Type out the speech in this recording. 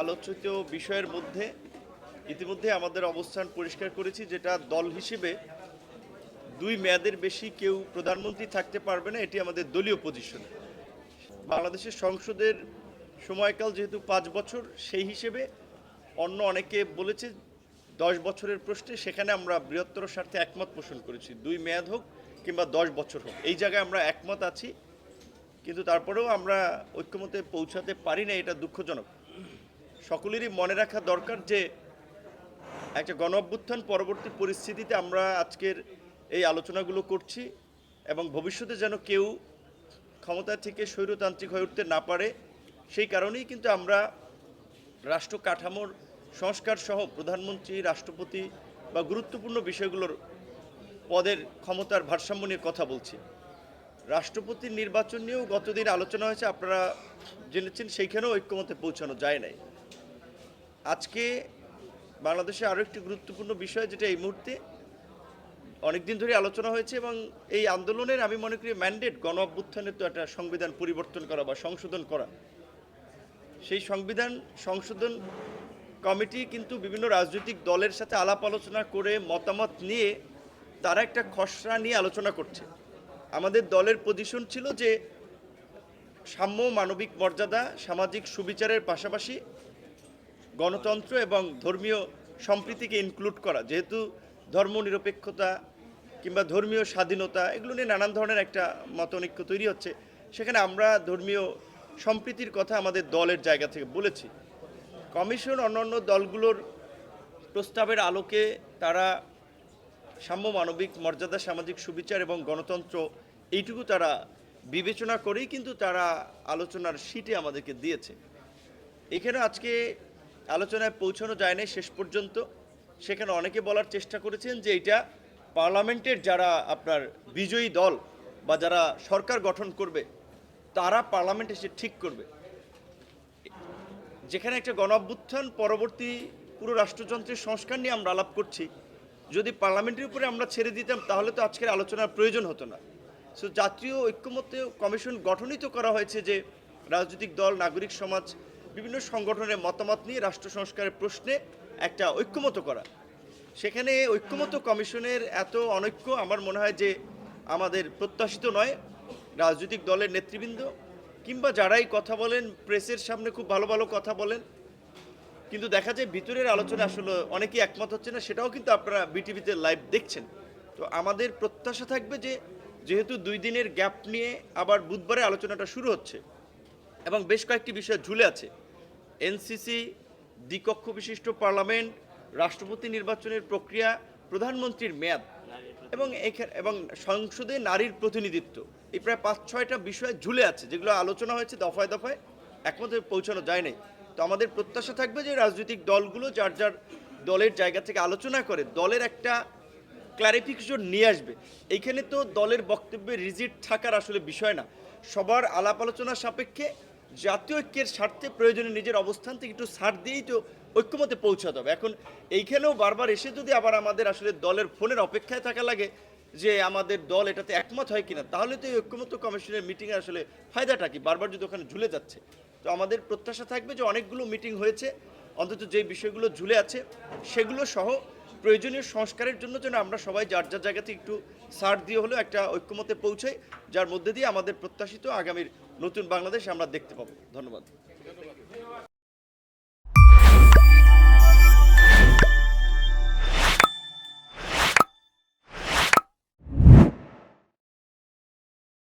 আলোচিত বিষয়ের মধ্যে ইতিমধ্যে আমাদের অবস্থান পরিষ্কার করেছি, যেটা দল হিসেবে দুই মেয়াদের বেশি কেউ প্রধানমন্ত্রী থাকতে পারবে না, এটি আমাদের দলীয় পজিশন বাংলাদেশের সংসদের সময়কাল যেহেতু পাঁচ বছর, সেই হিসেবে অন্য অনেকে বলেছে দশ বছরের প্রশ্নে, সেখানে আমরা বৃহত্তর স্বার্থে একমত পোষণ করেছি। দুই মেয়াদ হোক কিংবা দশ বছর হোক, এই জায়গায় আমরা একমত আছি, কিন্তু তারপরেও আমরা ঐক্যমতে পৌঁছাতে পারি না, এটা দুঃখজনক। সকলেরই মনে রাখা দরকার যে একটা গণ অভ্যুত্থান পরবর্তী পরিস্থিতিতে আমরা আজকের এই আলোচনাগুলো করছি এবং ভবিষ্যতে যেন কেউ ক্ষমতা থেকে স্বৈরতান্ত্রিক হয়ে উঠতে না পারে, সেই কারণেই কিন্তু আমরা রাষ্ট্র কাঠামোর সংস্কার সহ প্রধানমন্ত্রী, রাষ্ট্রপতি বা গুরুত্বপূর্ণ বিষয়গুলোর পদের ক্ষমতার ভারসাম্য নিয়ে কথা বলছি। রাষ্ট্রপতির নির্বাচন নিয়েও গতদিন আলোচনা হয়েছে, আপনারা জেনেছেন সেইখানেও ঐক্যমতে পৌঁছানো যায় নাই। আজকে বাংলাদেশে আরও একটি গুরুত্বপূর্ণ বিষয় যেটা এই মুহূর্তে অনেকদিন ধরে আলোচনা হয়েছে এবং এই আন্দোলনের আমি মনে করি ম্যান্ডেট গণ অভ্যুত্থানের তো একটা সংবিধান পরিবর্তন করা বা সংশোধন করা। সেই সংবিধান সংশোধন কমিটি কিন্তু বিভিন্ন রাজনৈতিক দলের সাথে আলাপ আলোচনা করে মতামত নিয়ে তারা একটা খসড়া নিয়ে আলোচনা করছে। আমাদের দলের পজিশন ছিল যে সাম্য মানবিক মর্যাদা, সামাজিক সুবিচারের পাশাপাশি গণতন্ত্র এবং ধর্মীয় সম্প্রীতিকে ইনক্লুড করা, যেহেতু ধর্মনিরপেক্ষতা কিংবা ধর্মীয় স্বাধীনতা এগুলো নিয়ে নানান ধরনের একটা মতনৈক্য তৈরি হচ্ছে। সেখানে আমরা ধর্মীয় সম্প্রীতির কথা আমাদের দলের জায়গা থেকে বলেছি। কমিশন অন্যান্য দলগুলোর প্রস্তাবের আলোকে তারা সাম্য মানবিক মর্যাদা, সামাজিক সুবিচার এবং গণতন্ত্র এইটুকু তারা বিবেচনা করেই কিন্তু তারা আলোচনার সিটে আমাদেরকে দিয়েছে। এখানে আজকে আলোচনায় পৌঁছানো যায় নাই শেষ পর্যন্ত। সেখানে অনেকে বলার চেষ্টা করেছেন যে এটা পার্লামেন্টের যারা আপনার বিজয়ী দল বা যারা সরকার গঠন করবে, তারা পার্লামেন্ট এসে ঠিক করবে। যেখানে একটা গণ অভ্যুত্থান পরবর্তী পুরো রাষ্ট্রযন্ত্রের সংস্কার নিয়ে আমরা আলাপ করছি, যদি পার্লামেন্টের উপরে আমরা ছেড়ে দিতাম, তাহলে তো আজকের আলোচনার প্রয়োজন হতো না। সো জাতীয় ঐক্যমত্য কমিশন গঠনই তো করা হয়েছে যে রাজনৈতিক দল, নাগরিক সমাজ বিভিন্ন সংগঠনের মতামত নিয়ে রাষ্ট্র সংস্কারের প্রশ্নে একটা ঐক্যমত করা। সেখানে ঐক্যমত কমিশনের এত অনৈক্য, আমার মনে হয় যে আমাদের প্রত্যাশিত নয়। রাজনৈতিক দলের নেতৃবৃন্দ কিংবা যারাই কথা বলেন, প্রেসের সামনে খুব ভালো ভালো কথা বলেন, কিন্তু দেখা যায় ভিতরের আলোচনা আসলে অনেকেই একমত হচ্ছে না, সেটাও কিন্তু আপনারা বিটিভিতে লাইভ দেখছেন। তো আমাদের প্রত্যাশা থাকবে যে যেহেতু দুই দিনের গ্যাপ নিয়ে আবার বুধবারে আলোচনাটা শুরু হচ্ছে এবং বেশ কয়েকটি বিষয় ঝুলে আছে এনসিসি দ্বিকক্ষ বিশিষ্ট পার্লামেন্ট, রাষ্ট্রপতি নির্বাচনের প্রক্রিয়া, প্রধানমন্ত্রীর মেয়াদ এবং এখা- এবং সংসদে নারীর প্রতিনিধিত্ব। এই প্রায় পাঁচ, ছয়টা বিষয় ঝুলে আছে, যেগুলো আলোচনা হয়েছে দফায় দফায় একমাত্র পৌঁছানো যায় নাই। তো আমাদের প্রত্যাশা থাকবে যে রাজনৈতিক দলগুলো যার যার দলের জায়গা থেকে আলোচনা করে, দলের একটা ক্লারিফিকেশন নিয়ে আসবে। এইখানে তো দলের বক্তব্যে রিজিট থাকার আসলে বিষয় না। সবার আলাপ আলোচনার সাপেক্ষে জাতীয় ঐক্যের স্বার্থে প্রয়োজনে নিজের অবস্থান থেকে একটু ছাড় দিয়েই তো ঐক্যমতে পৌঁছাতে হবে। এখন এইখানেও বারবার এসে যদি আবার আমাদের আসলে দলের ফোনের অপেক্ষায় থাকা লাগে যে আমাদের দল এটাতে একমত হয় কিনা, তাহলে তো এই ঐক্যমত কমিশনের মিটিংয়ে আসলে ফায়দাটা কি? বারবার যদি ওখানে ঝুলে যাচ্ছে। তো আমাদের প্রত্যাশা থাকবে যে অনেকগুলো মিটিং হয়েছে, অন্তত যে বিষয়গুলো ঝুলে আছে সেগুলো সহ প্রয়োজনীয় সংস্কারের জন্য যেন আমরা সবাই যার যার জায়গাতে একটু সার দিয়ে হলেও একটা ঐক্যমতে পৌঁছাই, যার মধ্যে দিয়ে আমাদের প্রত্যাশিত আগামীর নতুন বাংলাদেশ আমরা দেখতে পাবো। ধন্যবাদ।